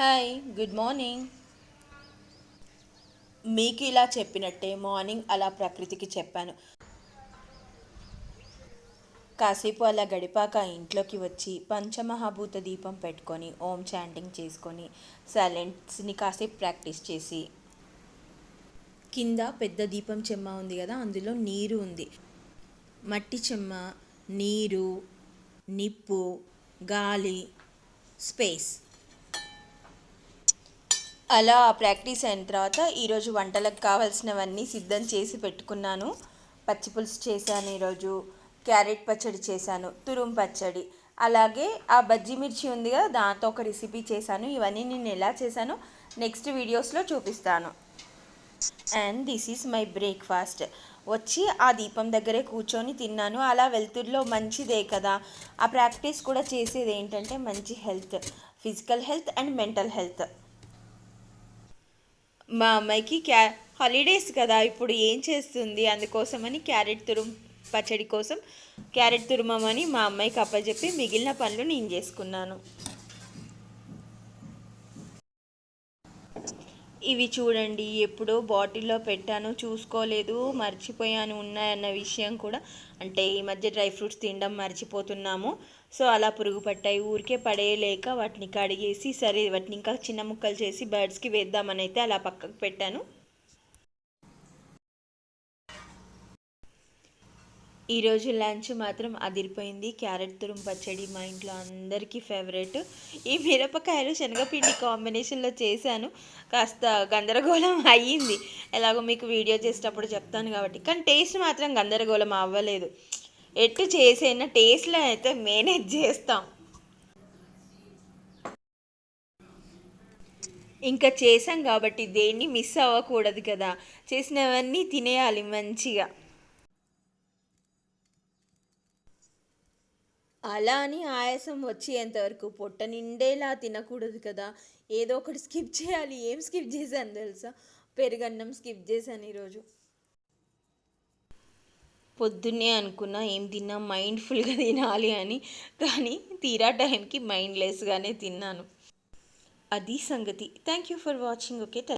Hi good morning మీకు ఇలా చెప్పినట్టే మార్నింగ్ అలా ప్రకృతికి చెప్పాను. కాసేపు అలా గడిపాక ఇంట్లోకి వచ్చి పంచమహాభూత దీపం పెట్టుకొని ఓం చాంటింగ్ చేసుకొని సైలెంట్స్ని కాసేపు ప్రాక్టీస్ చేసి కింద పెద్ద దీపం చెమ్మ ఉంది కదా అందులో నీరు ఉంది. మట్టి చెమ్మ నీరు నిప్పు గాలి స్పేస్ అలా ప్రాక్టీస్ అయిన తర్వాత ఈరోజు వంటలకు కావాల్సినవన్నీ సిద్ధం చేసి పెట్టుకున్నాను. పచ్చి పులుసు చేశాను ఈరోజు క్యారెట్ పచ్చడి చేశాను తురుం పచ్చడి. అలాగే ఆ బజ్జీ మిర్చి ఉందిగా దాంతో ఒక రెసిపీ చేశాను. ఇవన్నీ నేను ఎలా చేశానో నెక్స్ట్ వీడియోస్లో చూపిస్తాను. And this is my breakfast. వచ్చి ఆ దీపం దగ్గరే కూర్చొని తిన్నాను. అలా వెళ్తుర్లో మంచిదే కదా. ఆ ప్రాక్టీస్ కూడా చేసేది ఏంటంటే మంచి health physical health and mental health. మా అమ్మాయికి క్యా హాలిడేస్ కదా ఇప్పుడు ఏం చేస్తుంది అందుకోసమని క్యారెట్ తురుం పచ్చడి కోసం క్యారెట్ తురుమమని మా అమ్మాయికి అప్పచెప్పి మిగిలిన పనులు నేను చేసుకున్నాను. ఇవి చూడండి ఎప్పుడో బాటిల్లో పెట్టాను చూసుకోలేదు మర్చిపోయాను ఉన్నాయన్న విషయం కూడా. అంటే ఈ మధ్య డ్రై ఫ్రూట్స్ తినడం మర్చిపోతున్నాము. సో అలా పురుగు పట్టాయి. ఊరికే పడేయలేక వాటిని కడిగేసి సరే వాటిని ఇంకా చిన్న ముక్కలు చేసి బర్డ్స్కి వేద్దామని అయితే అలా పక్కకు పెట్టాను. ఈరోజు లంచ్ మాత్రం అదిరిపోయింది. క్యారెట్ తురుము పచ్చడి మా ఇంట్లో అందరికీ ఫేవరెట్ ఈ మిరపకాయలు శనగపిండి కాంబినేషన్లో చేశాను. కాస్త గందరగోళం అయ్యింది. ఎలాగో మీకు వీడియో చేసేటప్పుడు చెప్తాను కాబట్టి. కానీ టేస్ట్ మాత్రం గందరగోళం అవ్వలేదు. ఎట్టు చేసైనా టేస్ట్లో అయితే మేనేజ్ చేస్తాం. ఇంకా చేసాం కాబట్టి దేన్ని మిస్ అవ్వకూడదు కదా. చేసినవన్నీ తినేయాలి మంచిగా. అలా అని ఆయాసం వచ్చేంతవరకు పొట్ట నిండేలా తినకూడదు కదా. ఏదో ఒకటి స్కిప్ చేయాలి. ఏం స్కిప్ చేశాను తెలుసా? పెరుగన్నం స్కిప్ చేశాను ఈరోజు. పొద్దున్నే అనుకున్నా ఏం తిన్నా మైండ్ఫుల్గా తినాలి అని. కానీ తీరా టైంకి మైండ్లెస్గానే తిన్నాను. అది సంగతి. Thank you for watching okay?